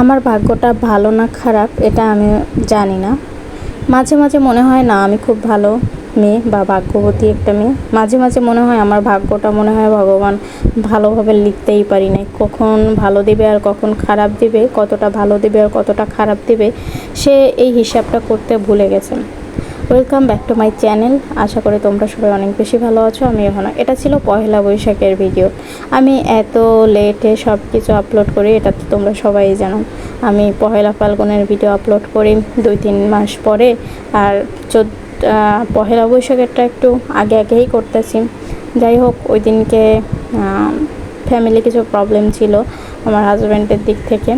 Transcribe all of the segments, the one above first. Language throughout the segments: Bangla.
আমার ভাগ্যটা ভালো না খারাপ, এটা আমি জানি না। মাঝে মাঝে মনে হয়, না, আমি খুব ভালো মেয়ে বা ভাগ্যবতী একটা মেয়ে। মাঝে মাঝে মনে হয়, আমার ভাগ্যটা মনে হয় ভগবান ভালোভাবে লিখতেই পারি নাই। কখন ভালো দেবে আর কখন খারাপ দেবে, কতটা ভালো দেবে আর কতটা খারাপ দেবে, সে এই হিসাবটা করতে ভুলে গেছে। Welcome back to my channel আশা করি তোমরা সবাই অনেক বেশি ভালো আছো আমি এখন এটা ছিল পয়লা বৈশাখের ভিডিও আমি এত লেটে সব কিছু আপলোড করি, এটা তো তোমরা সবাই জানো। আমি পহেলা ফাল্গুনের ভিডিও আপলোড করি দুই তিন মাস পরে, আর চোদ্দ পহেলা বৈশাখেরটা একটু আগে আগেই করতেছি। যাই হোক, ওই দিনকে ফ্যামিলি কিছু প্রবলেম ছিল আমার হাজব্যান্ডের দিক থেকে।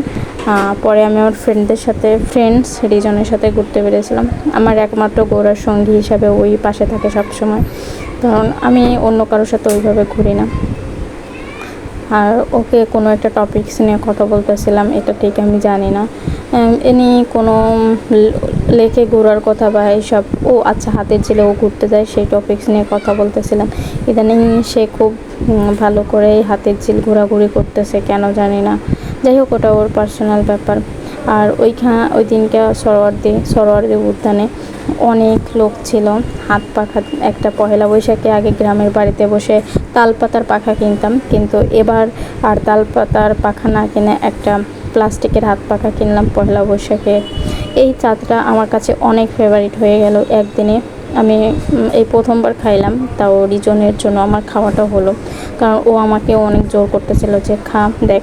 পরে আমি আমার ফ্রেন্ডদের সাথে ফ্রেন্ডস রিজনের সাথে ঘুরতে পেরেছিলাম আমার একমাত্র ঘোরার সঙ্গী হিসাবে ওই পাশে থাকে সব সময় কারণ আমি অন্য কারোর সাথে ওইভাবে ঘুরি না। আর ওকে কোনো একটা টপিকস নিয়ে কথা বলতেছিলাম, এটা ঠিক আমি জানি না। এনি কোনো ল- লেকে ঘোরার কথা বা এইসব ও আচ্ছা হাতের ছেলে, ও ঘুরতে যায়, সেই টপিকস নিয়ে কথা বলতেছিলাম। ইদানিং সে খুব ভালো করে হাতের ঝিল ঘোরাঘুরি করতেছে, কেন জানি না। যাই হোক, ওটা ওর পার্সোনাল ব্যাপার। আর ওইখানে ওই দিনকে সরোয়ার্দি সরোয়ার্দি উদ্যানে অনেক লোক ছিল। হাত পাখা একটা পহেলা বৈশাখে আগে গ্রামের বাড়িতে বসে তালপাতার পাখা কিনতাম। কিন্তু এবার আর তালপাতার পাখা না কিনে একটা প্লাস্টিকের হাত পাখা কিনলাম পহেলা বৈশাখে। এই চাঁদটা আমার কাছে অনেক ফেভারিট হয়ে গেল একদিনে। আমি এই প্রথমবার খাইলাম, তাও রিজনের জন্য আমার খাওয়াটা হলো। কারণ ও আমাকে অনেক জোর করতেছিল যে, খা, দেখ।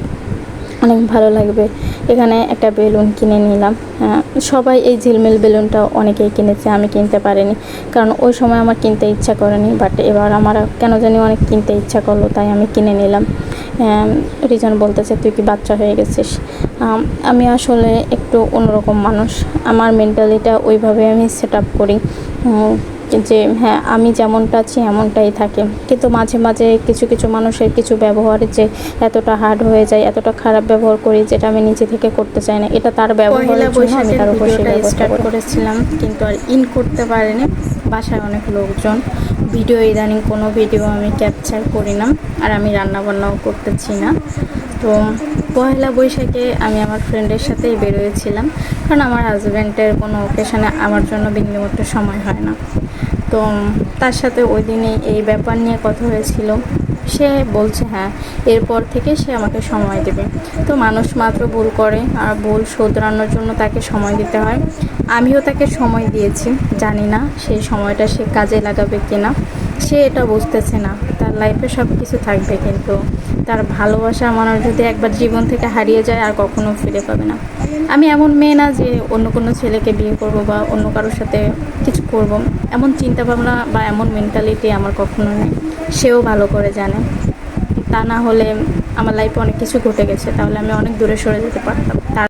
অনেক ভালো লাগবে। এখানে একটা বেলুন কিনে নিলাম। আহ, সবাই এই ঝিলমিল বেলুনটা অনেকেই কিনেছে আমি কিনতে পারিনি। কারণ ওই সময় আমার কিনতে ইচ্ছা করেনি বাট এবার আমার কেন জানি অনেক কিনতে ইচ্ছা করল তাই আমি কিনে নিলাম। রিজন বলতেছে তুই কি বাচ্চা হয়ে গেছিস? আমি আসলে একটু অন্যরকম মানুষ। আমার মেন্টালিটা ওইভাবে আমি সেট আপ করি যে হ্যাঁ আমি যেমনটা আছি এমনটাই থাকে। কিন্তু মাঝে মাঝে কিছু কিছু মানুষের কিছু ব্যবহারে যে এতটা হার্ড হয়ে যায় এতটা খারাপ ব্যবহার করি যেটা আমি নিজে থেকে করতে চাই না এটা তার ব্যবহার আমি তার উপর স্টার্ট করেছিলাম কিন্তু আর ইন করতে পারিনি। বাসায় অনেক লোকজন। ভিডিও ইদানিং কোনো ভিডিও আমি ক্যাপচার করি না আর আমি রান্না বান্নাও করতেছি না। তো পয়লা বৈশাখে আমি আমার ফ্রেন্ডের সাথেই বেরোয়েছিলাম। কারণ আমার হাজব্যান্ডের কোনো ওকেশানে আমার জন্য বিন্দুমাত্র সময় হয় না। তো তার সাথে ওই দিনে এই ব্যাপার নিয়ে কথা হয়েছিল। সে বলছে হ্যাঁ এরপর থেকে সে আমাকে সময় দেবে। তো মানুষ মাত্র ভুল করে আর ভুল শোধরানোর জন্য তাকে সময় দিতে হয়। আমিও তাকে সময় দিয়েছি, জানি না সেই সময়টা সে কাজে লাগাবে কিনা। সে এটা বুঝতেছে না, তার লাইফে সব কিছু থাকবে কিন্তু। তার ভালোবাসা মানুষ যদি একবার জীবন থেকে হারিয়ে যায়, আর কখনো ফিরে পাবে না। আমি এমন মেয়ে না যে অন্য কোনো ছেলেকে বিয়ে করব বা অন্য কারোর সাথে কিছু করব। এমন চিন্তা ভাবনা বা এমন মেন্টালিটি আমার কখনো নেই। সেও ভালো করে জানে। তা না হলে আমার লাইফে অনেক কিছু ঘটে গেছে, তাহলে আমি অনেক দূরে সরে যেতে পারতাম। তার